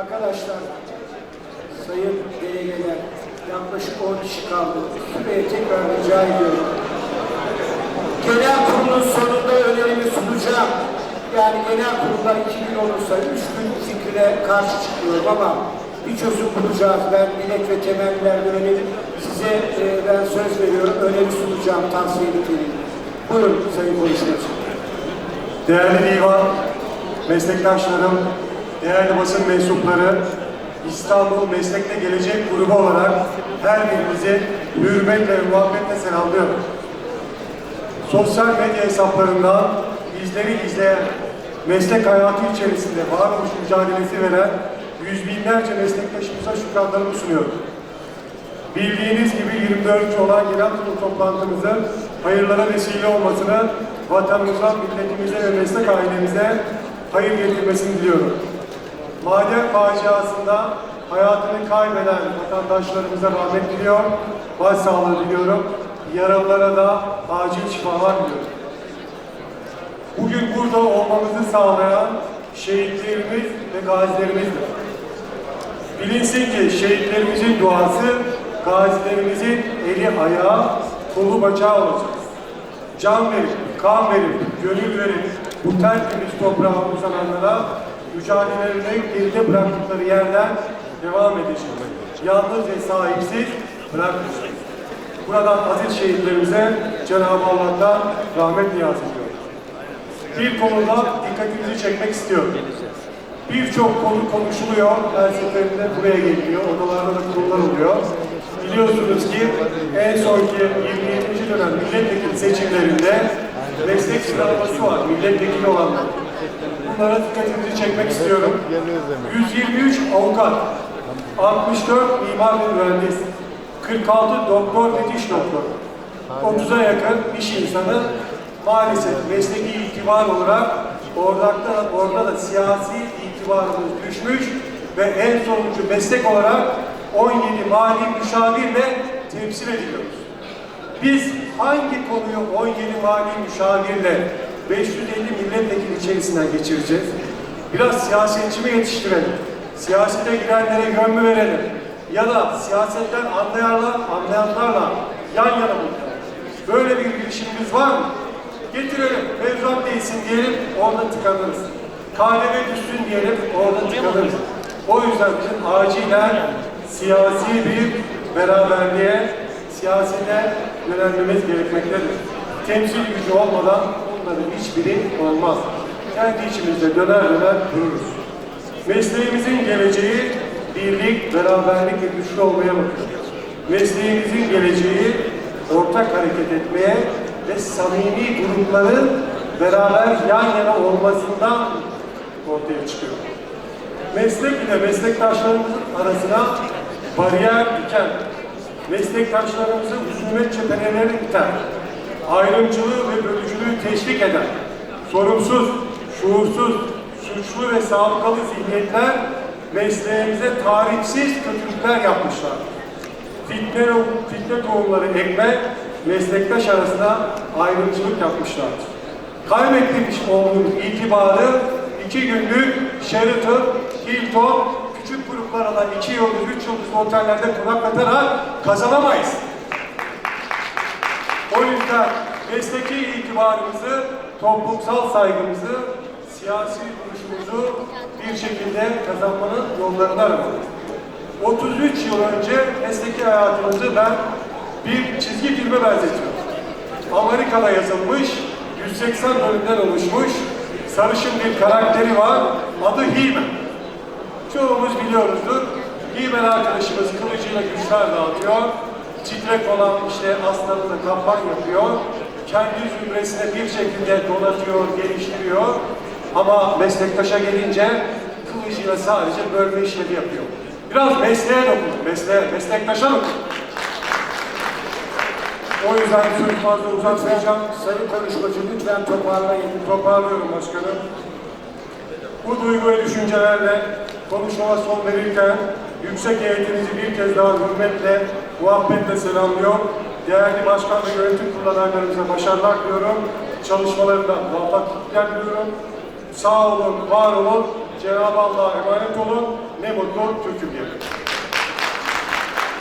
Arkadaşlar, sayın delegeler, yaklaşık 10 kişi kaldı. Şuraya tekrar rica ediyorum. Genel kurulun sonunda önerimi sunacağım. Yani genel kurullar iki gün olursa üç gün fikrine karşı çıkıyorum ama bir çözüm bulacağız. Ben millet ve temelliler önerim. Size e, ben söz veriyorum. Öneri sunacağım tavsiye niteliğinde. Buyurun sayın konuşmacı. Değerli divan, meslektaşlarım, değerli basın mensupları, İstanbul Meslekte Gelecek Grubu olarak her birinizi hürmetle ve muhabbetle selamlıyorum. Sosyal medya hesaplarından bizleri izleyen, meslek hayatı içerisinde varoluş mücadelesi veren yüz binlerce meslektaşımıza şükranlarımı sunuyorum. Bildiğiniz gibi 24 olan genel kurul toplantımızın hayırlara vesile olmasını vatanımıza, milletimize ve meslek ailemize hayır getirmesini diliyorum. Maden faciasında hayatını kaybeden vatandaşlarımıza rahmet diliyor, başsağlığı diliyorum. Yaralılara da acil şifalar diliyorum. Bugün burada olmamızı sağlayan şehitlerimiz ve gazilerimizdir. Bilinsin ki şehitlerimizin duası, gazilerimizin eli ayağı, kolu bacağı olacak. Can verip, kan verip, gönül verip bu tertemiz toprağa uzananlara mücadelelerini geride bıraktıkları yerden devam edecek. Yalnız ve sahipsiz bırakmayacak. Buradan aziz şehitlerimize Cenab-ı Allah'tan rahmet niyaz ediyorum. Bir konuda dikkatinizi çekmek istiyorum. Birçok konu konuşuluyor. Her buraya geliyor. Odalarda da kurullar oluyor. Biliyorsunuz ki en sonki 27. dönem milletvekili seçimlerinde meslek sıralaması var. Milletvekili olanlar. Bunlara dikkatinizi çekmek istiyorum. 123 avukat, 64 mimar ve mühendis, 46 doktor ve diş doktoru, 30'a yakın iş insanı maalesef mesleki itibar olarak orada, orada da siyasi itibarımız düşmüş ve en sonuncu meslek olarak 17 mali müşavirle temsil ediliyoruz. Biz hangi konuyu 17 mali müşavirle 550 milletvekili içerisinden geçireceğiz? Biraz siyasetçi mi yetiştirelim? Siyasete girenlere yön mü verelim? Ya da siyasetten anlayanlar, anlayanlarla yan yana mı? Böyle bir girişimimiz var mı? Getirelim, mevzuat değilsin diyelim, orada tıkanırız. KDV düşsün diyelim, orada tıkanırız. O yüzden bizim acilen siyasi bir beraberliğe, siyasete yönelmemiz gerekmektedir. Temsil gücü olmadan bunların hiçbiri olmaz. Kendi içimizde döner döner dururuz. Mesleğimizin geleceği birlik, beraberlik ve güçlü olmaya bakıyor. Mesleğimizin geleceği ortak hareket etmeye ve samimi grupların beraber yan yana olmasından ortaya çıkıyor. Meslek ile meslektaşlarımızın arasına bariyer diken, meslektaşlarımızı husumet cepheneleri iten, ayrımcılığı ve bölücülüğü teşvik eden, sorumsuz, şuursuz, suçlu ve sabıkalı zihniyetler mesleğimize tarihsiz kötülükler yapmışlar. Fitne, fitne tohumları ekmek, meslektaş arasında ayrımcılık yapmışlardır. Kaybetmiş olduğumuz itibarı iki günlük Sheraton, Hilton, küçük gruplara da iki yıldız, üç yıldızlı otellerde konaklatarak kazanamayız. O yüzden mesleki itibarımızı, toplumsal saygımızı, siyasi duruşumuzu bir şekilde kazanmanın yollarını aramalıyız. 33 yıl önce mesleki hayatımızı ben bir çizgi filme benzetiyorum. Amerika'da yazılmış, 180 bölümden oluşmuş, sarışın bir karakteri var, adı He-Man. Çoğumuz biliyoruzdur. He-Man arkadaşımız kılıcıyla güçler dağıtıyor, titrek olan işte aslanını kampan yapıyor, kendi zümresine bir şekilde donatıyor, geliştiriyor ama meslektaşa gelince kılıcıyla sadece bölme işlevi yapıyor. Biraz mesleğe dokunun, mesleğe, meslektaşa dokunun. O yüzden sözü fazla uzatmayacağım. Sayın konuşmacı lütfen toparlayın. Toparlıyorum başkanım. Bu duygu ve düşüncelerle konuşmama son verirken yüksek heyetinizi bir kez daha hürmetle, muhabbetle selamlıyor. Değerli başkan ve yönetim kurulu adaylarımıza başarılar diliyorum. Çalışmalarında muvaffakiyetler diliyorum. Sağ olun, var olun. Cenab-ı Allah'a emanet olun. Ne mutlu Türk'üm diye.